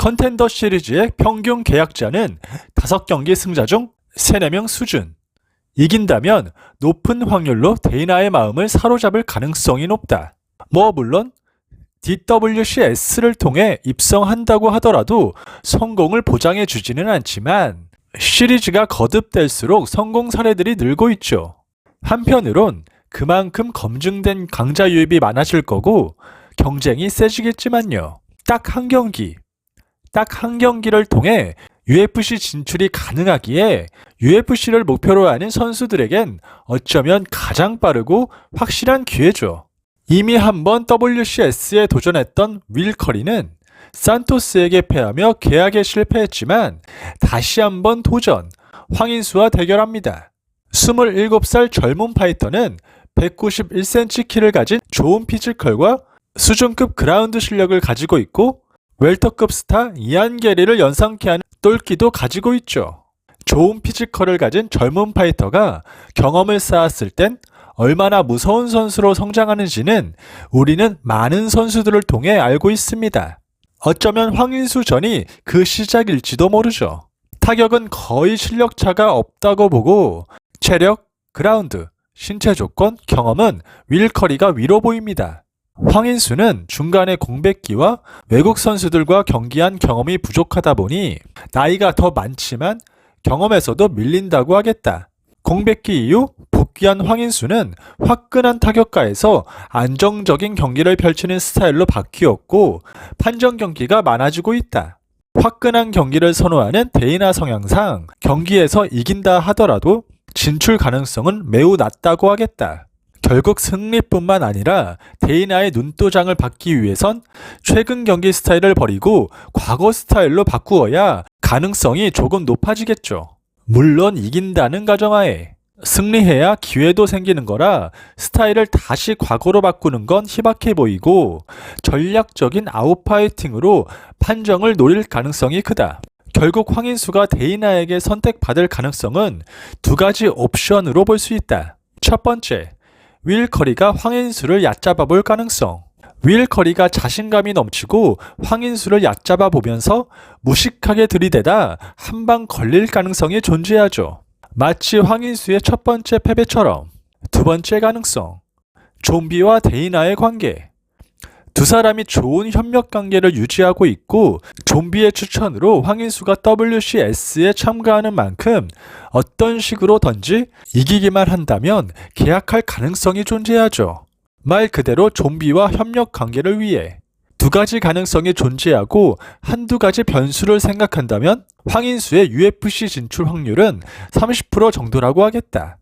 컨텐더 시리즈의 평균 계약자는 5경기 승자 중 3, 4명 수준. 이긴다면 높은 확률로 데이나의 마음을 사로잡을 가능성이 높다. 뭐 물론 DWCS를 통해 입성한다고 하더라도 성공을 보장해 주지는 않지만 시리즈가 거듭될수록 성공 사례들이 늘고 있죠. 한편으론 그만큼 검증된 강자 유입이 많아질 거고 경쟁이 세지겠지만요. 딱 한 경기, 딱 한 경기를 통해 UFC 진출이 가능하기에 UFC를 목표로 하는 선수들에겐 어쩌면 가장 빠르고 확실한 기회죠. 이미 한번 WCS에 도전했던 윌 커리는 산토스에게 패하며 계약에 실패했지만 다시 한번 도전, 황인수와 대결합니다. 27살 젊은 파이터는 191cm 키를 가진 좋은 피지컬과 수준급 그라운드 실력을 가지고 있고 웰터급 스타 이안 게리를 연상케 하는 똘끼도 가지고 있죠. 좋은 피지컬을 가진 젊은 파이터가 경험을 쌓았을 땐 얼마나 무서운 선수로 성장하는지는 우리는 많은 선수들을 통해 알고 있습니다. 어쩌면 황인수 전이 그 시작일지도 모르죠. 타격은 거의 실력차가 없다고 보고 체력, 그라운드, 신체 조건, 경험은 윌커리가 위로 보입니다. 황인수는 중간에 공백기와 외국 선수들과 경기한 경험이 부족하다 보니 나이가 더 많지만 경험에서도 밀린다고 하겠다. 공백기 이후 복귀한 황인수는 화끈한 타격가에서 안정적인 경기를 펼치는 스타일로 바뀌었고 판정 경기가 많아지고 있다. 화끈한 경기를 선호하는 데이나 성향상 경기에서 이긴다 하더라도 진출 가능성은 매우 낮다고 하겠다. 결국 승리뿐만 아니라 데이나의 눈도장을 받기 위해선 최근 경기 스타일을 버리고 과거 스타일로 바꾸어야 가능성이 조금 높아지겠죠. 물론 이긴다는 가정하에 승리해야 기회도 생기는 거라 스타일을 다시 과거로 바꾸는 건 희박해 보이고 전략적인 아웃파이팅으로 판정을 노릴 가능성이 크다. 결국 황인수가 데이나에게 선택받을 가능성은 두 가지 옵션으로 볼 수 있다. 첫 번째, 윌 커리가 황인수를 얕잡아 볼 가능성. 윌 커리가 자신감이 넘치고 황인수를 얕잡아 보면서 무식하게 들이대다 한 방 걸릴 가능성이 존재하죠. 마치 황인수의 첫 번째 패배처럼. 두 번째 가능성. 좀비와 데이나의 관계. 두 사람이 좋은 협력 관계를 유지하고 있고 좀비의 추천으로 황인수가 WCS에 참가하는 만큼 어떤 식으로든지 이기기만 한다면 계약할 가능성이 존재하죠. 말 그대로 좀비와 협력 관계를 위해 두 가지 가능성이 존재하고 한두 가지 변수를 생각한다면 황인수의 UFC 진출 확률은 30% 정도라고 하겠다.